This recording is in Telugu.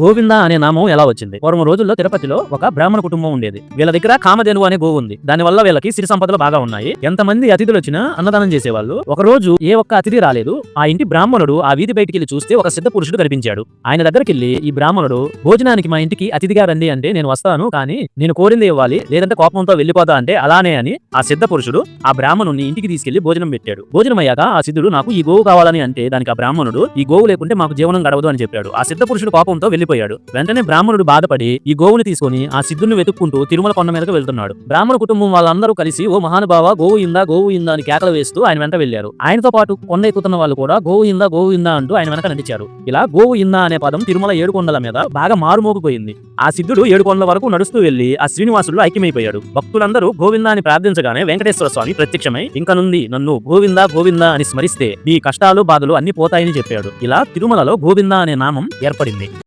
గోవింద అనే నామం ఎలా వచ్చింది? పూర్వం రోజుల్లో తిరుపతిలో ఒక బ్రాహ్మణ కుటుంబం ఉండేది. వీళ్ళ దగ్గర కామధేనువు అనే గోవు ఉంది. దాని వల్ల వీళ్ళకి సిరి సంపదలు బాగా ఉన్నాయి. ఎంతమంది అతిథులు వచ్చినా అన్నదానం చేసేవాళ్ళు. ఒక రోజు ఏ ఒక్క అతిథి రాలేదు. ఆ ఇంటి బ్రాహ్మణుడు ఆ వీధి బయటికి వెళ్ళి చూస్తే ఒక సిద్ధ పురుషుడు కనిపించాడు. ఆయన దగ్గరికి వెళ్ళి ఈ బ్రాహ్మణుడు భోజనానికి మా ఇంటికి అతిథిగా రండి అంటే నేను వస్తాను కానీ నేను కోరింది ఇవ్వాలి. లేదంటే కోపంతో వెళ్ళిపోతా అంటే అలానే అని ఆ సిద్ధ పురుషుడు ఆ బ్రాహ్మణుని ఇంటికి తీసుకెళ్ళి భోజనం పెట్టాడు. భోజనం అయ్యాక ఆ సిద్ధుడు నాకు ఈ గోవు కావాలని అంటే దానికి ఆ బ్రాహ్మణుడు ఈ గోవు లేకుంటే మాకు జీవనం గడవదు అని చెప్పాడు. ఆ సిద్ధ పురుషుడు కోపంతో వెళ్ళిపోయాడు వెంటనే బ్రాహ్మణుడు బాధపడి ఈ గోవుని తీసుకొని ఆ సిద్ధుని వెతుక్కుంటూ తిరుమల కొండ మీదకు వెళ్తున్నాడు. బ్రాహ్మణ కుటుంబం వాళ్ళందరూ కలిసి ఓ మహానుభావ గోవు ఇందా గోవు ఇందా అని కేకలు వేస్తూ ఆయన వెంట వెళ్ళారు ఆయనతో పాటు కొండ ఎక్కుతున్న వాళ్ళు కూడా గోవు ఇందా గోవు ఇందా అంటూ ఆయన వెనక నడిచారు. ఇలా గోవు ఇందా అనే పదం తిరుమల ఏడుకొండల మీద బాగా మారుమోగిపోయింది. ఆ సిద్ధుడు ఏడుకొండల వరకు నడుస్తూ వెళ్ళి ఆ శ్రీనివాసుడు ఐక్యమైపోయాడు. భక్తులందరూ గోవిందాన్ని ప్రార్థించగానే వెంకటేశ్వర స్వామి ప్రత్యక్షమై ఇంకా నుండి నన్ను గోవిందా గోవిందా అని స్మరిస్తే నీ కష్టాలు బాధలు అన్ని పోతాయని చెప్పాడు. ఇలా తిరుమలలో గోవిందా అనే నామం ఏర్పడింది.